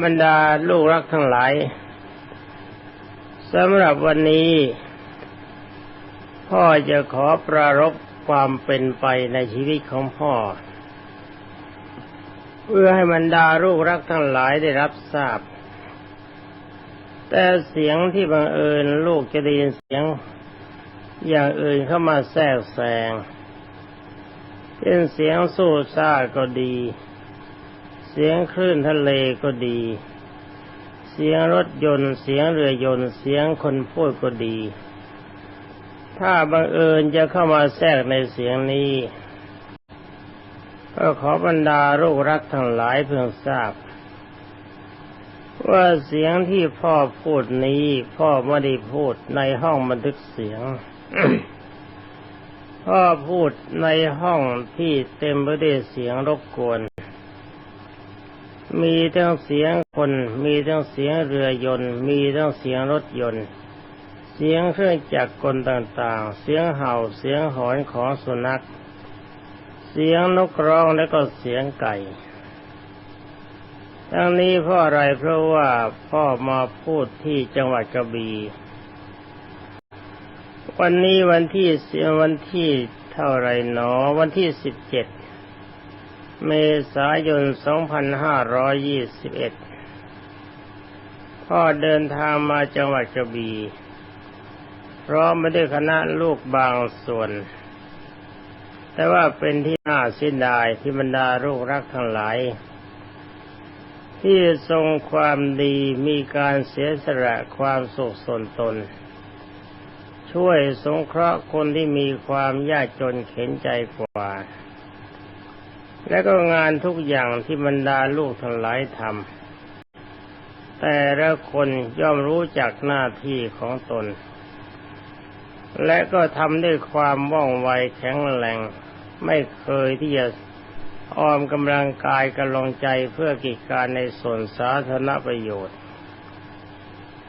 บรรดาลูกรักทั้งหลายสำหรับวันนี้ พ่อจะขอปรารบความเป็นไปในชีวิตของพ่อ เพื่อให้บรรดาลูกรักทั้งหลายได้รับทราบ แต่เสียงที่บังเอิญลูกจะได้ยินเสียงอย่างอื่นเข้ามาแทรกแซงเป็นเสียงสู้ซ่าก็ดี เสียงคลื่นทะเลก็ดี เสียงรถยนต์ เสียงเรือยนต์ เสียงคนพูดก็ดี ถ้าบังเอิญจะเข้ามาแทรกในเสียงนี้ ก็ขอบรรดาโรครักทั้งหลายเพื่อทราบ ว่าเสียงที่พ่อพูดนี้ พ่อไม่ได้พูดในห้องบันทึกเสียงพ่อพูดในห้องที่เต็มไปด้วยเสียงรบกวน มีทั้งเสียงคน มีทั้งเสียงเรือยนต์ มีทั้งเสียงรถยนต์ เสียงเครื่องจักรกลต่างๆ เสียงเห่า เสียงหอนของสุนัข เสียงนกร้องและก็เสียงไก่ ทั้งนี้เพราะอะไรเพราะว่าพ่อมาพูดที่จังหวัดกระบี่วันนี้วันที่เสียวันที่เท่าไรหนอ วันที่สิบเจ็ด เมษายนสองพันห้าร้อยยี่สิบเอ็ดพ่อเดินทางมาจังหวัดกระบี่พร้อมมาด้วยคณะลูกบางส่วน แต่ว่าเป็นที่น่าเสียดายที่บรรดาลูกรักทั้งหลาย ที่ทรงความดีมีการเสียสละความสุขส่วนตน ช่วยสงเคราะห์คนที่มีความยากจนเข็นใจกว่า และก็งานทุกอย่างที่บรรดาลูกทั้งหลายทำแต่ละคนย่อมรู้จักหน้าที่ของตน และก็ทำด้วยความว่องไวแข็งแรงไม่เคยที่จะออมกำลังกายกำลังใจเพื่อกิจการในส่วนสาธารณประโยชน์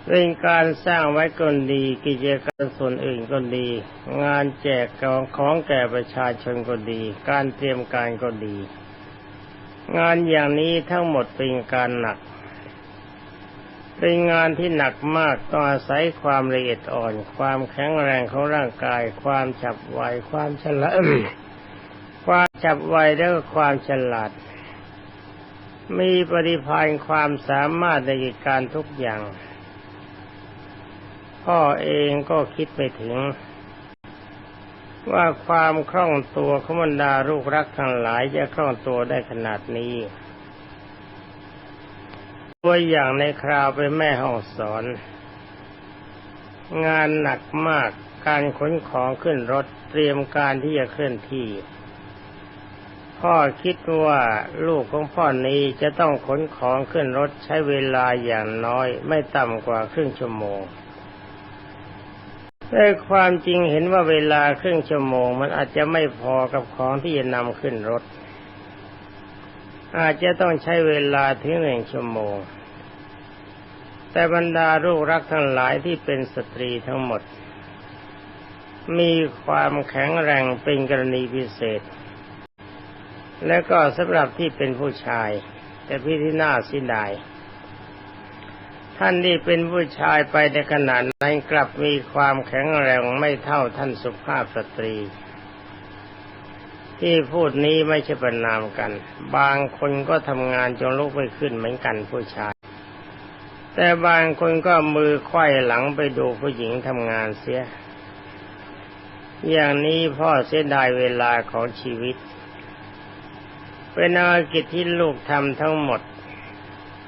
เป็นการสร้างไว้ก็ดี กิจการส่วนอื่นก็ดี งานแจกของของแก่ประชาชนก็ดี การเตรียมการก็ดี งานอย่างนี้ทั้งหมดเป็นการหนัก เป็นงานที่หนักมากต้องอาศัยความละเอียดอ่อน ความแข็งแรงของร่างกาย ความฉับไวความฉลาดความฉับไวและความฉลาด มีปฏิภาณความสามารถในกิจการทุกอย่าง พ่อเองก็คิดไปถึง ว่าความคล่องตัวของบรรดาลูกรักทั้งหลายจะคล่องตัวได้ขนาดนี้ตัวอย่างในคราวไปแม่ห้องสอน งานหนักมากการขนของขึ้นรถเตรียมการที่จะเคลื่อนที่ พ่อคิดว่าลูกของพ่อนี้จะต้องขนของขึ้นรถใช้เวลาอย่างน้อย ไม่ต่ำกว่าครึ่งชั่วโมง แต่ความจริงเห็นว่าเวลาครึ่งชั่วโมง มันอาจจะไม่พอกับของที่จะนำขึ้นรถ อาจจะต้องใช้เวลาถึงหนึ่งชั่วโมง แต่บรรดาลูกรักทั้งหลายที่เป็นสตรีทั้งหมด มีความแข็งแรงเป็นกรณีพิเศษ และก็สำหรับที่เป็นผู้ชาย แต่พี่ที่น่าเสียดาย ท่านที่เป็นผู้ชายไปในขณะนั้นกลับมีความแข็งแรงไม่เท่าท่านสุภาพสตรี ที่พูดนี้ไม่ใช่ประนามกัน บางคนก็ทำงานจนลุกไม่ขึ้นเหมือนกันผู้ชาย แต่บางคนก็มือไขว้หลังไปดูผู้หญิงทำงานเสีย อย่างนี้พ่อเสียดายเวลาของชีวิตเป็นอากิจที่ลูกทำทั้งหมด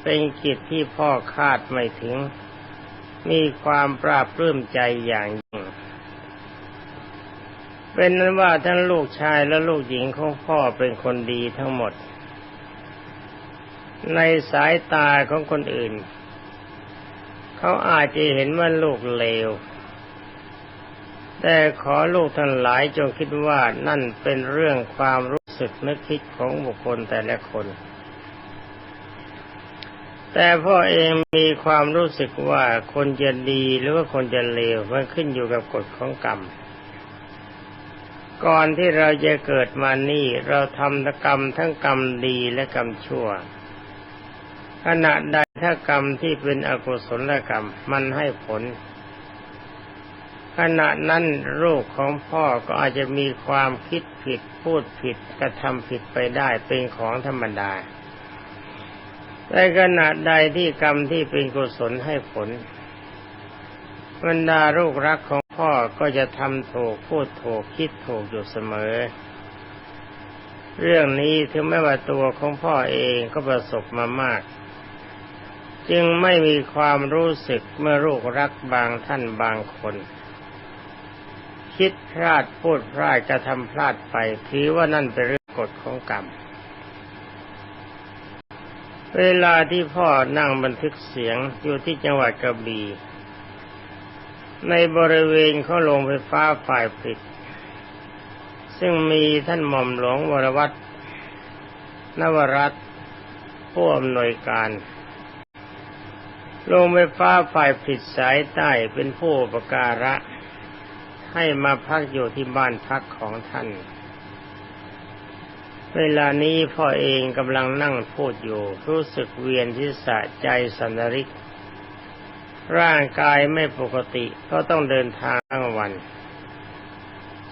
เป็นกิจที่พ่อคาดไม่ถึง มีความปราบปลื้มใจอย่างยิ่ง เป็นนั้นว่าทั้งลูกชายและลูกหญิงของพ่อเป็นคนดีทั้งหมด ในสายตาของคนอื่น เขาอาจจะเห็นว่าลูกเลวแต่ขอลูกทั้งหลายจงคิดว่านั่นเป็นเรื่องความรู้สึกนึกคิดของบุคคลแต่ละคน แต่พ่อเองมีความรู้สึกว่าคนจะดีหรือว่าคนจะเลวมันขึ้นอยู่กับกฎของกรรม ก่อนที่เราจะเกิดมานี่ เราทำกรรมทั้งกรรมดีและกรรมชั่วขณะใดถ้ากรรมที่เป็นอกุศลกรรมมันให้ผล ขณะนั้นลูกของพ่อก็อาจจะมีความคิดผิดพูดผิดกระทำผิดไปได้เป็นของธรรมดา แต่ขณะใดที่กรรมที่เป็นกุศลให้ผลบรรดาลูกรักของพ่อก็จะทำถูกพูดถูกคิดถูกอยู่เสมอ เรื่องนี้ถึงแม้ว่าตัวของพ่อเองก็ประสบมามาก จึงไม่มีความรู้สึกเมื่อลูกรักบางท่านบางคน คิดพลาดพูดพลาดกระทำพลาดไปถือว่านั่นเป็นเรื่องกฎของกรรม เวลาที่พ่อนั่งบันทึกเสียงอยู่ที่จังหวัดกระบี่ในบริเวณเขาลงไฟฟ้าฝ่ายผลิตซึ่งมีท่านหม่อมหลวงวรวัตรนวรัตผู้อำนวยการโรงไฟฟ้าฝ่ายผลิตสายใต้เป็นผู้ประการะ ให้มาพักอยู่ที่บ้านพักของท่าน เวลานี้พ่อเองกำลังนั่งพูดอยู่ รู้สึกเวียนที่สะใจสันริก ร่างกายไม่ปกติก็ต้องเดินทางทั้งวัน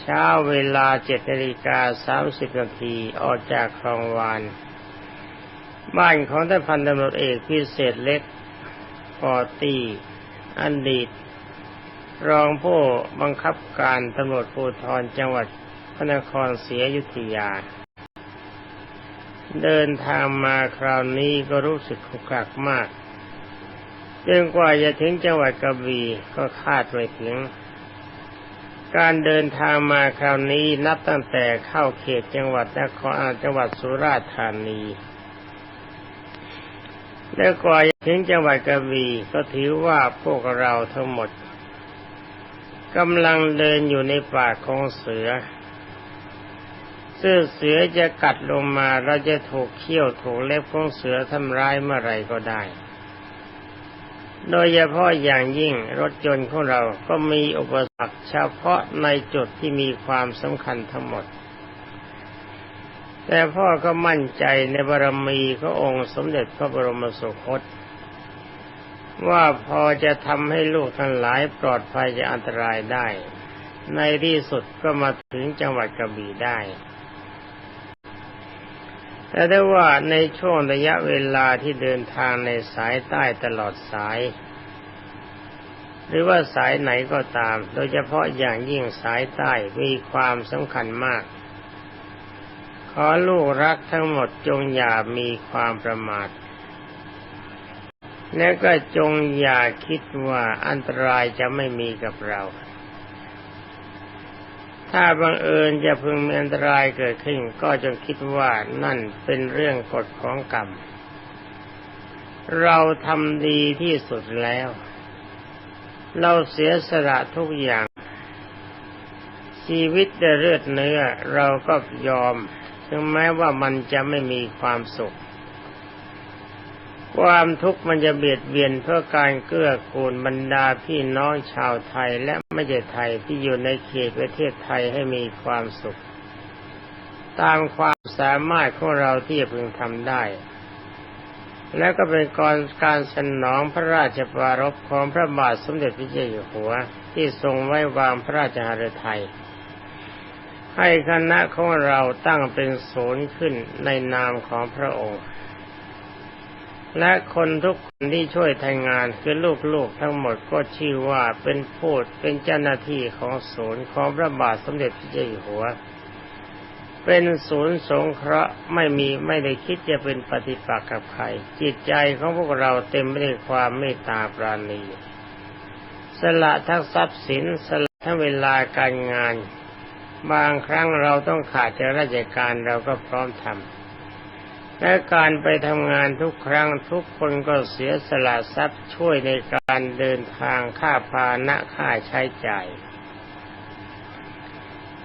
เช้าเวลาเจ็ดนาฬิกาสามสิบนาทีออกจากคลองวาน บ้านของท่านพันตำรวจเอกพิเศษเล็กปอตีอันดีต รองผู้บังคับการตำรวจภูธรจังหวัดพระนครศรีอยุธยา เดินทางมาคราวนี้ก็รู้สึกขุกขักมากจนกว่าจะถึงจังหวัดกระบี่ก็คาดไม่ถึง การเดินทางมาคราวนี้นับตั้งแต่เข้าเขตจังหวัดนครจังหวัดสุราษฎร์ธานีและกว่าจะถึงจังหวัดกระบี่ก็ถือว่าพวกเราทั้งหมดกำลังเดินอยู่ในป่าของเสือ ซึ่งเสือจะกัดลงมาเราจะถูกเขี้ยวถูกเล็บของเสือทำร้ายเมื่อไรก็ได้ โดยเฉพาะอย่างยิ่งรถยนต์ของเราก็มีอุปสรรคเฉพาะในจุดที่มีความสำคัญทั้งหมด แต่พ่อก็มั่นใจในบารมีขององค์สมเด็จพระบรมสุคตว่าพอจะทำให้ลูกทั้งหลายปลอดภัยจากอันตรายได้ ในที่สุดก็มาถึงจังหวัดกระบี่ได้ แต่ได้ว่าในช่วงระยะเวลาที่เดินทางในสายใต้ตลอดสาย หรือว่าสายไหนก็ตาม โดยเฉพาะอย่างยิ่งสายใต้มีความสำคัญมาก ขอลูกรักทั้งหมดจงอย่ามีความประมาทและก็จงอย่าคิดว่าอันตรายจะไม่มีกับเรา ถ้าบังเอิญจะพึงมีอันตรายเกิดขึ้น ก็จงคิดว่านั่นเป็นเรื่องกฎของกรรม เราทำดีที่สุดแล้ว เราเสียสละทุกอย่าง ชีวิตได้เลือดเนื้อเราก็ยอม ถึงแม้ว่ามันจะไม่มีความสุข ความทุกข์มันจะเบียดเบียนเพื่อการเกื้อกูลบรรดาพี่น้องชาวไทยและไม่ใช่ไทยที่อยู่ในเขตประเทศไทยให้มีความสุข ตามความสามารถของเราที่จะพึงทำได้ และก็เป็นกรการสนองพระราชปรารภของพระบาทสมเด็จพระเจ้าอยู่หัว ที่ทรงไว้วางพระราชหฤทัยให้คณะของเราตั้งเป็นศูนย์ขึ้นในนามของพระองค์ และคนทุกคนที่ช่วยทำงานคือลูกๆทั้งหมดก็ชื่อว่าเป็นผู้เป็นเจ้าหน้าที่ของศูนย์ของพระบาทสมเด็จพระเจ้าอยู่หัว เป็นศูนย์สงเคราะห์ไม่มีไม่ได้คิดจะเป็นปฏิปักษ์กับใคร จิตใจของพวกเราเต็มไปด้วยความเมตตาปราณีสละทั้งทรัพย์สินสละทั้งเวลาการงาน บางครั้งเราต้องขาดจากราชการเราก็พร้อมทำ และการไปทำงานทุกครั้งทุกคนก็เสียสละทรัพย์ช่วยในการเดินทางค่าพาหนะค่าใช้จ่าย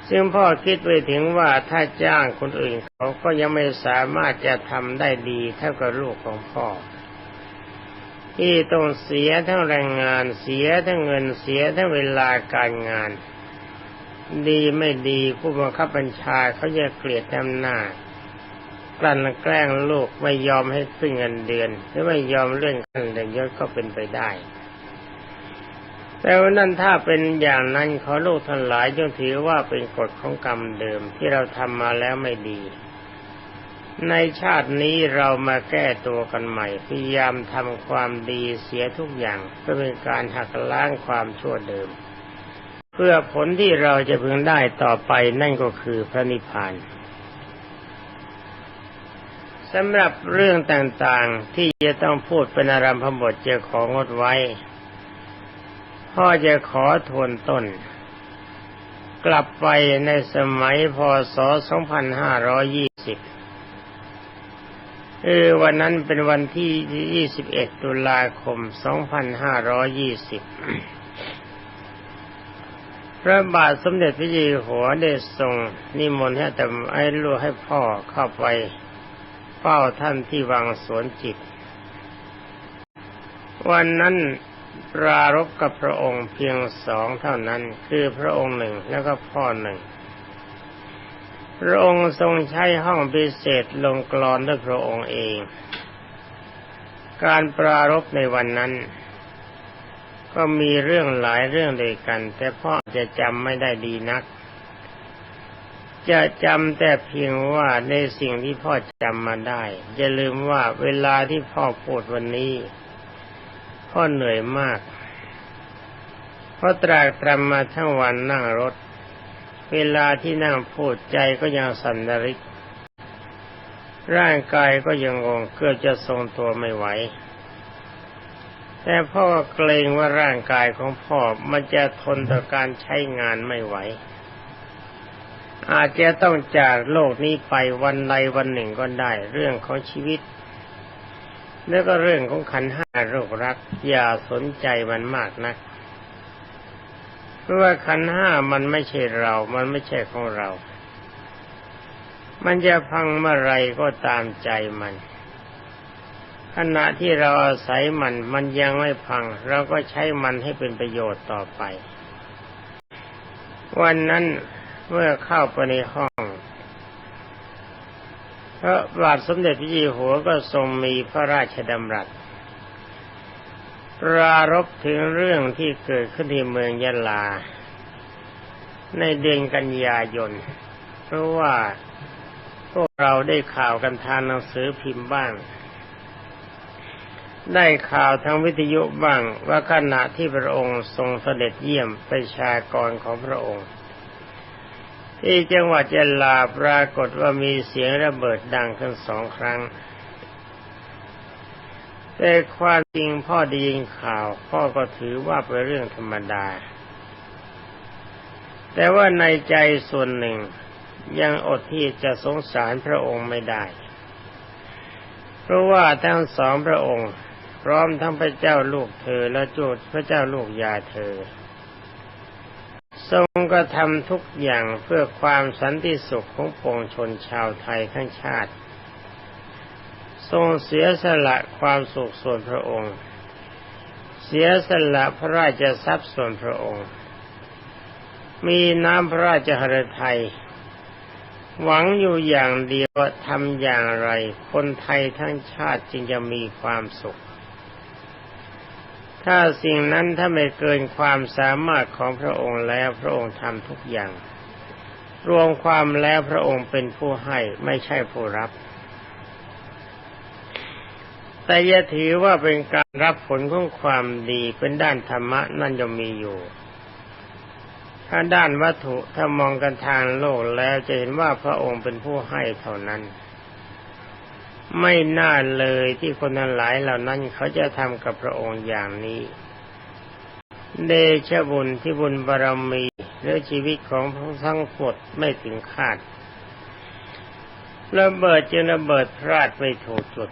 ซึ่งพ่อคิดไปถึงว่าถ้าจ้างคนอื่นเขาก็ยังไม่สามารถจะทำได้ดีเท่ากับลูกของพ่อ ที่ต้องเสียทั้งแรงงานเสียทั้งเงินเสียทั้งเวลาการงาน ดีไม่ดีผู้บังคับบัญชาเขาจะเกลียดทำหน้า กลั่นแกล้งลูกไม่ยอมให้ขึ้นเงินเดือน หรือไม่ยอมเลื่อนขั้นเดือนยศก็เป็นไปได้ แต่ว่านั่นถ้าเป็นอย่างนั้นขอลูกทั้งหลายจงถือว่าเป็นกฎของกรรมเดิมที่เราทำมาแล้วไม่ดี ในชาตินี้เรามาแก้ตัวกันใหม่พยายามทำความดีเสียทุกอย่างเพื่อเป็นการหักล้างความชั่วเดิม เพื่อผลที่เราจะพึงได้ต่อไปนั่นก็คือพระนิพพาน สำหรับเรื่องต่างๆที่จะต้องพูดเป็นอารัมพบทจะของดไว้ พ่อจะขอทวนต้น กลับไปในสมัยพศ 2520เออวันนั้นเป็นวันที่ 21 ตุลาคม 2520พระบาทสมเด็จพระเจ้าอยู่หัวได้ทรงนิมนต์ให้แต่ไอ้ลูกให้พ่อเข้าไป เฝ้าท่านที่วังสวนจิต วันนั้นปรารบกับพระองค์เพียงสองเท่านั้น คือพระองค์หนึ่งแล้วก็พ่อหนึ่ง พระองค์ทรงใช้ห้องพิเศษลงกรอนด้วยพระองค์เอง การปรารบในวันนั้น ก็มีเรื่องหลายเรื่องด้วยกัน แต่พ่อจะจำไม่ได้ดีนัก จะจำแต่เพียงว่าในสิ่งที่พ่อจำมาได้ อย่าลืมว่าเวลาที่พ่อพูดวันนี้ พ่อเหนื่อยมากเพราะตรากตรำมาทั้งวันนั่งรถ เวลาที่นั่งพูดใจก็ยังสันนริก ร่างกายก็ยังงงเกือบจะทรงตัวไม่ไหวแต่พ่อเกรงว่าร่างกายของพ่อมันจะทนต่อการใช้งานไม่ไหว อาจจะต้องจากโลกนี้ไปวันใดวันหนึ่งก็ได้ เรื่องของชีวิต แล้วก็เรื่องของขันห้าโรครัก อย่าสนใจมันมากนัก เพราะว่าขันห้ามันไม่ใช่เรา มันไม่ใช่ของเรา มันจะพังเมื่อไรก็ตามใจมันขณะที่เราอาศัยมันมันยังไม่พัง เราก็ใช้มันให้เป็นประโยชน์ต่อไป วันนั้น เมื่อเข้าไปในห้องพระบาทสมเด็จพระเจ้าอยู่หัวก็ทรงมีพระราชดำรัสปรารบถึงเรื่องที่เกิดขึ้นที่เมืองยะลา ในเดือนกันยายน เพราะว่าพวกเราได้ข่าวกันทางหนังสือพิมพ์บ้าง ได้ข่าวทางวิทยุบ้างว่าขณะที่พระองค์ทรงเสด็จเยี่ยมประชากรของพระองค์ ที่จังหวัดยะลาปรากฏว่ามีเสียงระเบิดดังขึ้นสองครั้ง แต่ความจริงพ่อได้ยินข่าว พ่อก็ถือว่าเป็นเรื่องธรรมดา แต่ว่าในใจส่วนหนึ่งยังอดที่จะสงสารพระองค์ไม่ได้ เพราะว่าทั้งสองพระองค์ พร้อมทั้งพระเจ้าลูกเธอและจูดพระเจ้าลูกยาเธอ ทรงกระทำทุกอย่างเพื่อความสันติสุขของปวงชนชาวไทยทั้งชาติ ทรงเสียสละความสุขส่วนพระองค์ เสียสละพระราชทรัพย์ส่วนพระองค์ มีน้ำพระราชหฤทัยหวังอยู่อย่างเดียวทำอย่างไร คนไทยทั้งชาติจึงจะมีความสุข ถ้าสิ่งนั้นถ้าไม่เกินความสามารถของพระองค์แล้วพระองค์ทำทุกอย่าง รวมความแล้วพระองค์เป็นผู้ให้ไม่ใช่ผู้รับ แต่ย่าถือว่าเป็นการรับผลของความดีเป็นด้านธรรมะนั่นยังมีอยู่ ถ้าด้านวัตถุถ้ามองกันทางโลกแล้วจะเห็นว่าพระองค์เป็นผู้ให้เท่านั้น ไม่น่าเลยที่คนทั้งหลายเหล่านั้นเขาจะทำกับพระองค์อย่างนี้ เดชบุญที่บุญบารมีหรือชีวิตของพระทั้งหมดไม่ถึงคาดระเบิดจะระเบิดพลาดไม่ถูกจุด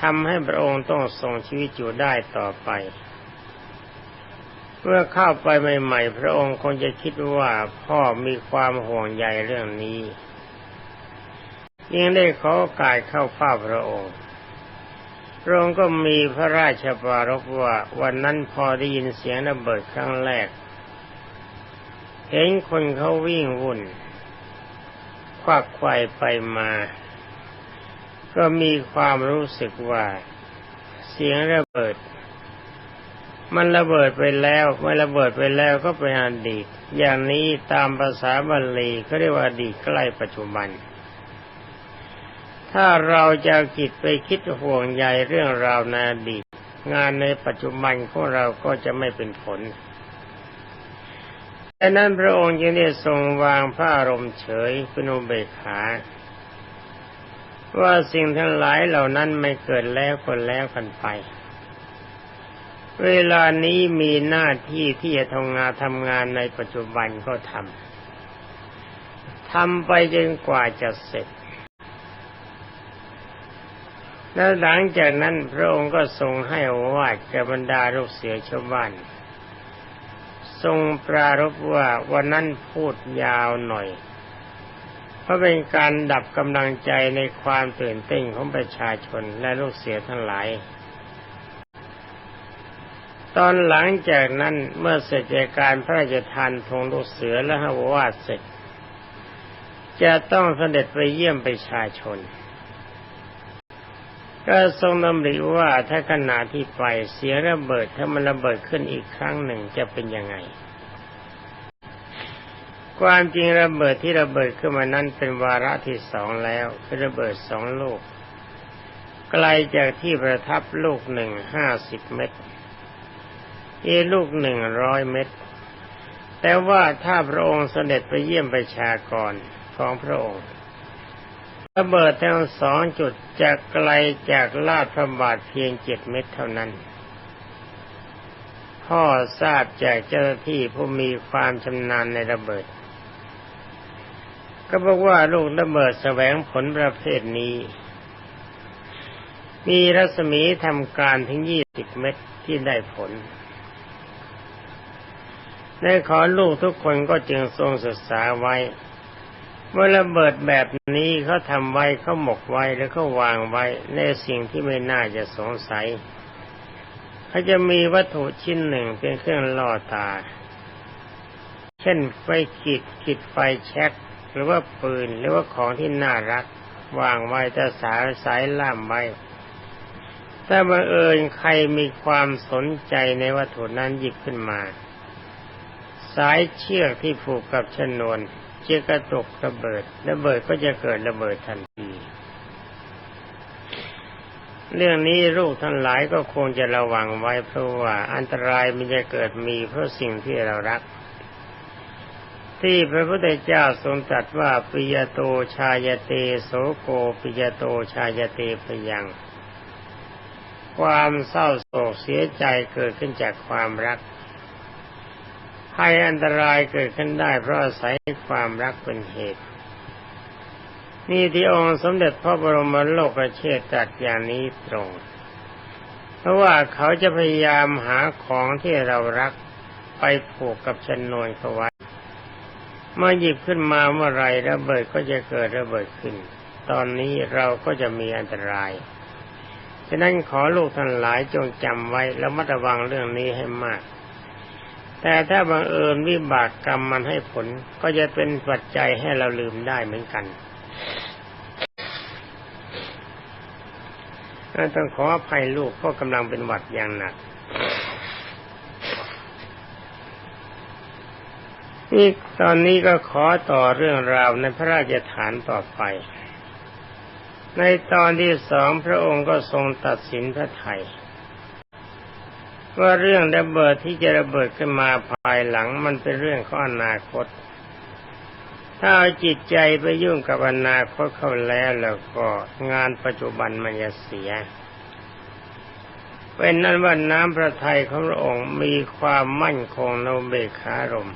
ทำให้พระองค์ต้องส่งชีวิตอยู่ได้ต่อไปเมื่อเข้าไปใหม่ ๆ พระองค์คงจะคิดว่าพ่อมีความห่วงใยเรื่องนี้ ยังได้ขอกาสเข้าฝ้าพระองค์พระองค์ก็มีพระราชปารภว่าวันนั้นพอได้ยินเสียงระเบิดครั้งแรก เห็นคนเขาวิ่งวุ่น ควักไขว่ไปมา ก็มีความรู้สึกว่า เสียงระเบิด มันระเบิดไปแล้วเมื่อระเบิดไปแล้วก็เป็นอดีต อย่างนี้ตามภาษาบาลีเขาเรียกว่าอดีตใกล้ปัจจุบัน ถ้าเราจะจิตไปคิดห่วงใยเรื่องราวในอดีต งานในปัจจุบันของเราก็จะไม่เป็นผลดังนั้นพระองค์จึงได้ทรงวางพระอารมณ์เฉยเป็นอุเบกขาว่าสิ่งทั้งหลายเหล่านั้นไม่เกิดแล้วคนแล้วกันไป เวลานี้มีหน้าที่ที่จะทำงานทำงานในปัจจุบันก็ทำทำไปจนกว่าจะเสร็จ แล้วหลังจากนั้นพระองค์ก็ทรงให้วาดแก่บรรดาลูกเสือชาวบ้าน ทรงปรารบว่าวันนั้นพูดยาวหน่อย เพราะเป็นการดับกำลังใจในความตื่นเต้นของประชาชนและลูกเสียทั้งหลาย ตอนหลังจากนั้นเมื่อเสร็จจากการพระราชทานธงลูกเสือและหวาดเสร็จ จะต้องเสด็จไปเยี่ยมประชาชน ก็ทรงดำริว่าถ้าขณะที่ไปเสียระเบิดถ้ามันระเบิดขึ้นอีกครั้งหนึ่งจะเป็นยังไง ความจริงระเบิดที่ระเบิดขึ้นมานั้นเป็นวาระที่สองแล้วคือระเบิดสองลูกไกลจากที่ประทับลูกหนึ่งห้าสิบเมตรอีลูกหนึ่งร้อยเมตร แต่ว่าถ้าพระองค์เสด็จไปเยี่ยมประชากรของพระองค์ ระเบิดทั้งสองจุดจะไกลจากลาดพระบาทเพียงเจ็ดเมตรเท่านั้น พ่อทราบจากเจ้าหน้าที่ผู้มีความชำนาญในระเบิด ก็บอกว่าลูกระเบิดแสวงผลประเภทนี้ มีรัศมีทำการถึงยี่สิบเมตรที่ได้ผลในขอลูกทุกคนก็จึงทรงศึกษาไว้ เมื่อระเบิดแบบนี้เขาทำไว้เขาหมกไว้แล้วก็วางไว้ในสิ่งที่ไม่น่าจะสงสัยเขาจะมีวัตถุชิ้นหนึ่งเป็นเครื่องล่อตา เช่นไฟขีดขีดไฟแช็กหรือว่าปืนหรือว่าของที่น่ารัก วางไว้แต่สายสายล่ามไว้ถ้าบังเอิญใครมีความสนใจในวัตถุนั้นหยิบขึ้นมา สายเชือกที่ผูกกับชนวน จะกระตกระเบิด ระเบิดก็จะเกิดระเบิดทันที เรื่องนี้ลูกทั้งหลายก็คงจะระวังไว้เพราะว่าอันตรายมันจะเกิดมีเพราะสิ่งที่เรารัก ที่พระพุทธเจ้าทรงตรัสว่าปิยโตชายเตโสโกปิยโตชายเตพยัง ความเศร้าโศกเสียใจเกิดขึ้นจากความรัก ภัยอันตรายเกิดขึ้นได้เพราะอาศัยความรักเป็นเหตุ นี่ที่องค์สมเด็จพระบรมโลกเชษตรัสอย่างนี้ตรง เพราะว่าเขาจะพยายามหาของที่เรารักไปผูกกับชนวนเขาไว้เมื่อหยิบขึ้นมาเมื่อไรระเบิดก็จะเกิดระเบิดขึ้น ตอนนี้เราก็จะมีอันตราย ฉะนั้นขอลูกท่านหลายจงจำไว้แล้วมัดระวังเรื่องนี้ให้มาก แต่ถ้าบังเอิญวิบากกรรมมันให้ผล ก็จะเป็นปัจจัยให้เราลืมได้เหมือนกันต้องขออภัยลูกเพราะกำลังเป็นหวัดอย่างหนักนี่ตอนนี้ก็ขอต่อเรื่องราวในพระราชฐานต่อไป ในตอนที่สองพระองค์ก็ทรงตัดสินพระไทย ว่าเรื่องระเบิดที่จะระเบิดขึ้นมาภายหลังมันเป็นเรื่องของอนาคต ถ้าเอาจิตใจไปยุ่งกับอนาคตเข้าแล้วแล้วก็งานปัจจุบันมันจะเสีย เป็นนั้นว่าน้ำพระทัยของพระองค์มีความมั่นคงโนเบคารม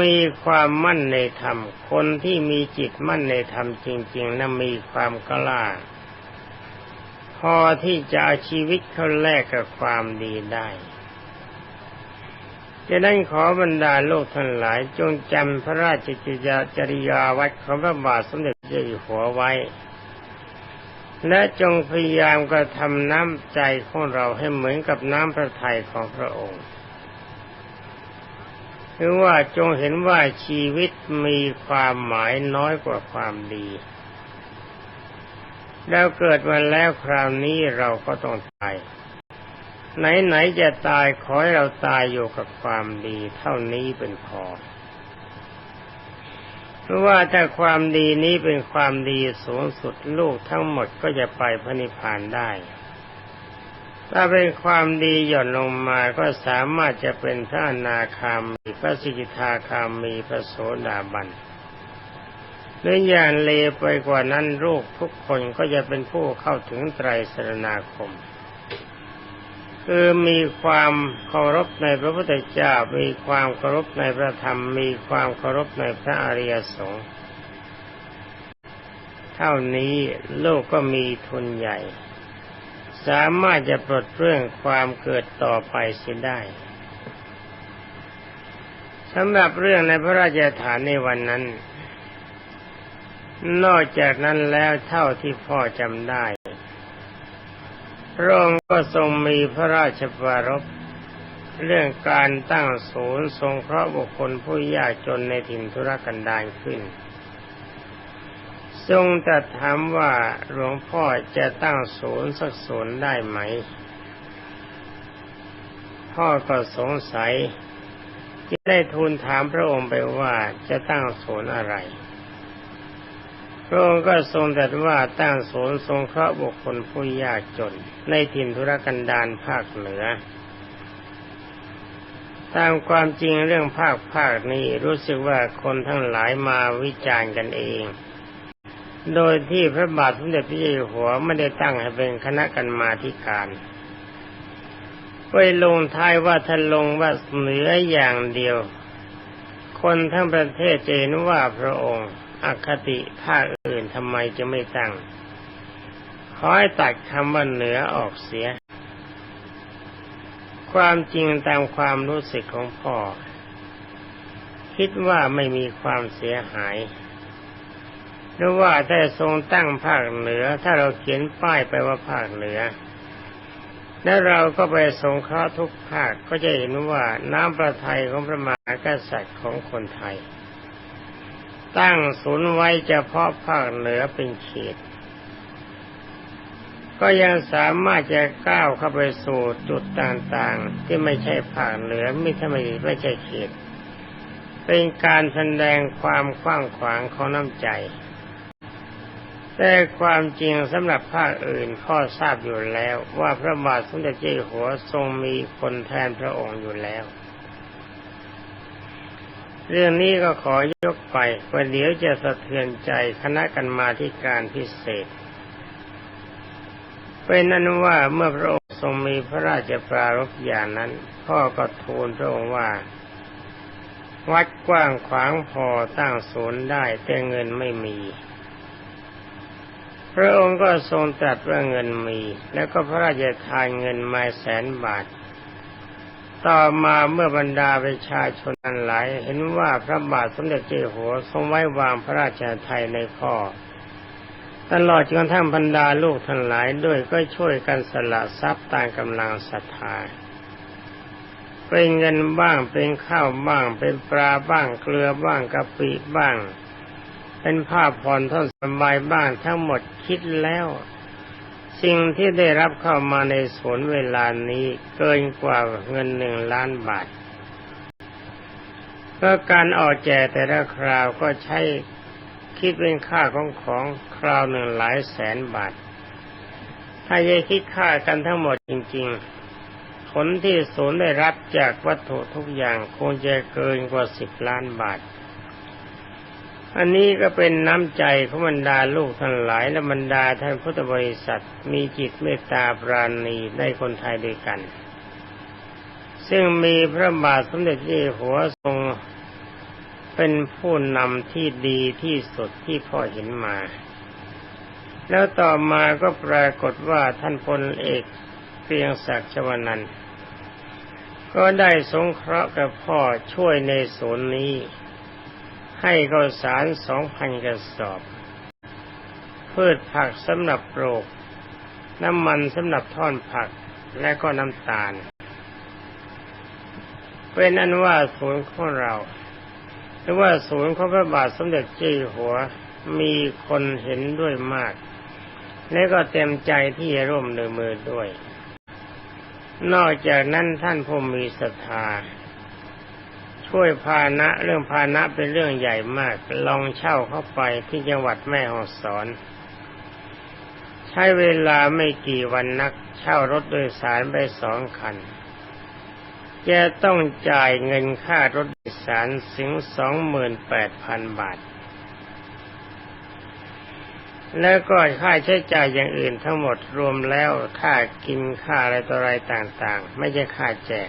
มีความมั่นในธรรม คนที่มีจิตมั่นในธรรมจริง ๆนั้นมีความกล้า พอที่จะเอาชีวิตเขาแลกกับความดีได้จะนั้นขอบรรดาโลกทั้งหลาย จงจำพระราชจิยาจริยาวัดของพระบาทสมเด็จเจ้าอยู่หัวไว้ และจงพยายามกระทำน้ำใจของเราให้เหมือนกับน้ำพระทัยของพระองค์หรือว่าจงเห็นว่าชีวิตมีความหมายน้อยกว่าความดี เราเกิดมาแล้วคราวนี้เราก็ต้องตาย ไหนๆจะตายขอให้เราตายอยู่กับความดี เท่านี้เป็นพอเพราะว่าถ้าความดีนี้เป็นความดีสูงสุดลูกทั้งหมดก็จะไปพระนิพพานได้ ถ้าเป็นความดีหย่อนลงมาก็สามารถจะเป็นพระนาคามีพระสิกขาคามีพระโสดาบัน หรืออย่างเลวไปกว่านั้นลูกทุกคนก็จะเป็นผู้เข้าถึงไตรสรณาคม คือมีความเคารพในพระพุทธเจ้า มีความเคารพในพระธรรม มีความเคารพในพระอริยสงฆ์เท่านี้โลกก็มีทุนใหญ่ สามารถจะปลดเรื่องความเกิดต่อไปเสียได้สำหรับเรื่องในพระราชฐานในวันนั้น นอกจากนั้นแล้วเท่าที่พ่อจำได้พระองค์ก็ทรงมีพระราชปรารภเรื่องการตั้งศูนย์ทรงเคราะห์บุคคลผู้ยากจนในถิ่นธุรกันดารขึ้น ทรงตรัสถามว่าหลวงพ่อจะตั้งศูนย์สักศูนย์ได้ไหม พ่อก็สงสัยจึงได้ทูลถามพระองค์ไปว่าจะตั้งศูนย์อะไร พระองค์ก็ทรงตรัสว่าตั้งศูนย์ทรงเคราะห์บุคคลผู้ยากจน ในถิ่นธุรกันดารภาคเหนือ ตามความจริงเรื่องภาคภาคนี้รู้สึกว่าคนทั้งหลายมาวิจารณ์กันเอง โดยที่พระบาทสมเด็จพระเจ้าอยู่หัวไม่ได้ตั้งให้เป็นคณะกรรมาธิการไปลงท้ายว่าท่านลงว่าเหนืออย่างเดียว คนทั้งประเทศเห็นว่าพระองค์อคติภาค ทำไมจะไม่ตั้ง ขอให้ตัดคำว่าเหนือออกเสีย ความจริงตามความรู้สึกของพ่อ คิดว่าไม่มีความเสียหายหรือว่าถ้าทรงตั้งภาคเหนือ ถ้าเราเขียนป้ายไปว่าภาคเหนือ แล้วเราก็ไปสงเคราะห์ทุกภาคก็จะเห็นว่าน้ำประทัยของพระมหากษัตริย์ของคนไทย ตั้งศูนย์ไว้เฉพาะภาคเหนือเป็นเขต ก็ยังสามารถจะก้าวเข้าไปสู่จุดต่างๆ ที่ไม่ใช่ภาคเหนือไม่ใช่ไม่ใช่เขต เป็นการแสดงความกว้างขวางของน้ำใจ แต่ความจริงสำหรับภาคอื่นพ่อทราบอยู่แล้วว่าพระบาทสมเด็จเจ้าอยู่หัวทรงมีคนแทนพระองค์อยู่แล้ว เรื่องนี้ก็ขอยกไปว่าเดี๋ยวจะสะเทือนใจคณะกรรมาธิการพิเศษ เป็นนั้นว่าเมื่อพระองค์ทรงมีพระราชปรารภอย่างนั้น พ่อก็ทูลพระองค์ว่า วัดกว้างขวางพอตั้งศูนย์ได้แต่เงินไม่มี พระองค์ก็ทรงตรัสว่าเงินมี แล้วก็พระราชทานเงินมาแสนบาท ต่อมาเมื่อบรรดาประชาชนทั้งหลาย เห็นว่าพระบาทสมเด็จเจ้าหัวทรงไว้วางพระราชไทานในพ่อตลอดจนกระทั่งบรรดาลูกทั้งหลายด้วยก็ช่วยกันสละทรัพย์ตามกำลังศรัทธาเป็นเงินบ้างเป็นข้าวบ้าง เป็นปลาบ้างเกลือบ้างกะปิบ้าง เป็นผ้าผ่อนท่อนสบายบ้างทั้งหมดคิดแล้ว สิ่งที่ได้รับเข้ามาในสวนเวลานี้เกินกว่าเงินหนึ่งล้านบาทก็การออกแจกแต่ละคราวก็ใช้คิดเป็นค่าของของคราวหนึ่งหลายแสนบาท ถ้าจะคิดค่ากันทั้งหมดจริง ๆ ผลที่ศูนย์ได้รับจากวัตถุทุกอย่างคงจะเกินกว่าสิบล้านบาท อันนี้ก็เป็นน้ำใจของบรรดาลูกทั้งหลายและบรรดาท่านพุทธบริษัทมีจิตเมตตาปราณีในคนไทยด้วยกัน ซึ่งมีพระบาทสมเด็จเจ้าอยู่หัวทรงเป็นผู้นำที่ดีที่สุดที่พ่อเห็นมา แล้วต่อมาก็ปรากฏว่าท่านพลเอกเพียงศักดิ์ชวนันท์ก็ได้สงเคราะห์กับพ่อช่วยในศูนย์นี้ ให้ข้าวสารสองพันกระสอบ พืชผักสำหรับปลูก น้ำมันสำหรับท่อนผักและก็น้ำตาล เป็นอันว่าศูนย์ของเรา หรือว่าศูนย์ของพระบาทสมเด็จเจ้าอยู่หัวมีคนเห็นด้วยมาก และก็เต็มใจที่จะร่วมมือด้วย นอกจากนั้นท่านผู้มีศรัทธา ช่วยพาณะเรื่องพาณะเป็นเรื่องใหญ่มาก ลองเช่าเข้าไปที่จังหวัดแม่ฮ่องสอน ใช้เวลาไม่กี่วันนัก เช่ารถโดยสารไปสองคันจะต้องจ่ายเงินค่ารถโดยสารถึงสองหมื่นแปดพันบาท แล้วก็ค่าใช้จ่ายอย่างอื่นทั้งหมดรวมแล้วค่ากินค่าอะไรต่ออะไรต่างๆ ไม่ใช่ค่าแจก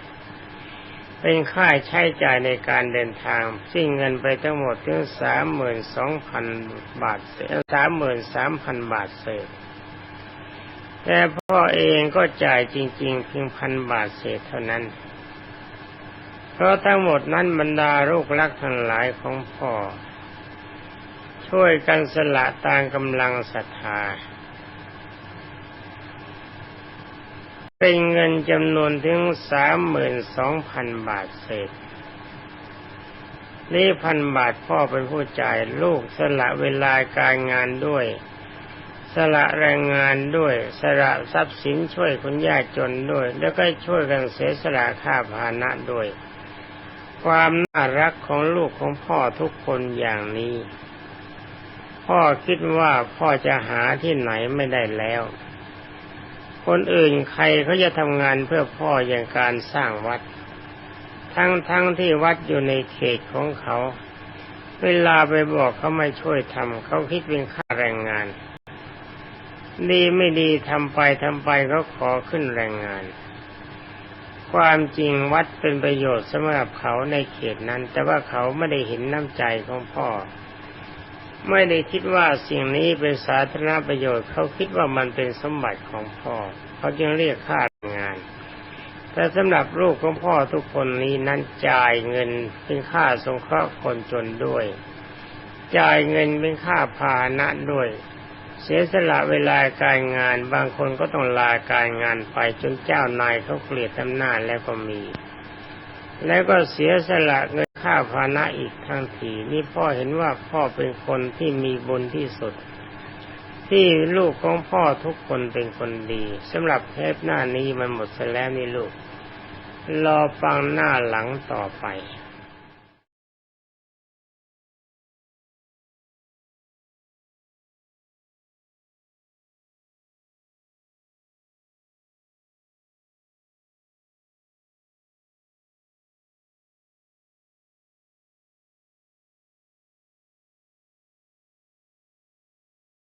เป็นค่าใช้จ่ายในการเดินทางซึ่งเงินไปทั้งหมดถึงสามหมื่นสองพันบาทเศษสามหมื่นสามพันบาทเศษ แต่พ่อเองก็จ่ายจริง ๆ เพียงพันบาทเศษเท่านั้น เพราะทั้งหมดนั้นบรรดาลูกรักทั้งหลายของพ่อ ช่วยกันสละตามกำลังศรัทธา เป็นเงินจำนวนถึงสามหมื่นสองพันบาทเศษ นี่พันบาทพ่อเป็นผู้จ่ายลูกสละเวลาการงานด้วย สละแรงงานด้วย สละทรัพย์สินช่วยคนยากจนด้วย แล้วก็ช่วยกันเสียสละค่าพานะด้วย ความน่ารักของลูกของพ่อทุกคนอย่างนี้ พ่อคิดว่าพ่อจะหาที่ไหนไม่ได้แล้ว คนอื่นใครเขาจะทำงานเพื่อพ่ออย่างการสร้างวัด ทั้งทั้งที่วัดอยู่ในเขตของเขา เวลาไปบอกเขาไม่ช่วยทำเขาคิดเป็นค่าแรงงาน ดีไม่ดีทำไปทำไปก็ขอขึ้นแรงงาน ความจริงวัดเป็นประโยชน์สำหรับเขาในเขตนั้น แต่ว่าเขาไม่ได้เห็นน้ำใจของพ่อ ไม่ได้คิดว่าสิ่งนี้เป็นสาธารณประโยชน์ เขาคิดว่ามันเป็นสมบัติของพ่อ เขาจึงเรียกค่าแรงงาน แต่สำหรับลูกของพ่อทุกคนนี้นั้นจ่ายเงินเป็นค่าสงเคราะห์คนจนด้วย จ่ายเงินเป็นค่าพาหนะด้วย เสียสละเวลาการงานบางคนก็ต้องลาการงานไปจนเจ้านายเขาเกลียดทำหน้าแล้วก็มี แล้วก็เสียสละเงิน ค่าพานะอีกทั้งทีนี่พ่อเห็นว่าพ่อเป็นคนที่มีบุญที่สุด ที่ลูกของพ่อทุกคนเป็นคนดีสำหรับเทปหน้านี้มันหมดแล้วนี่ลูก รอฟังหน้าหลังต่อไป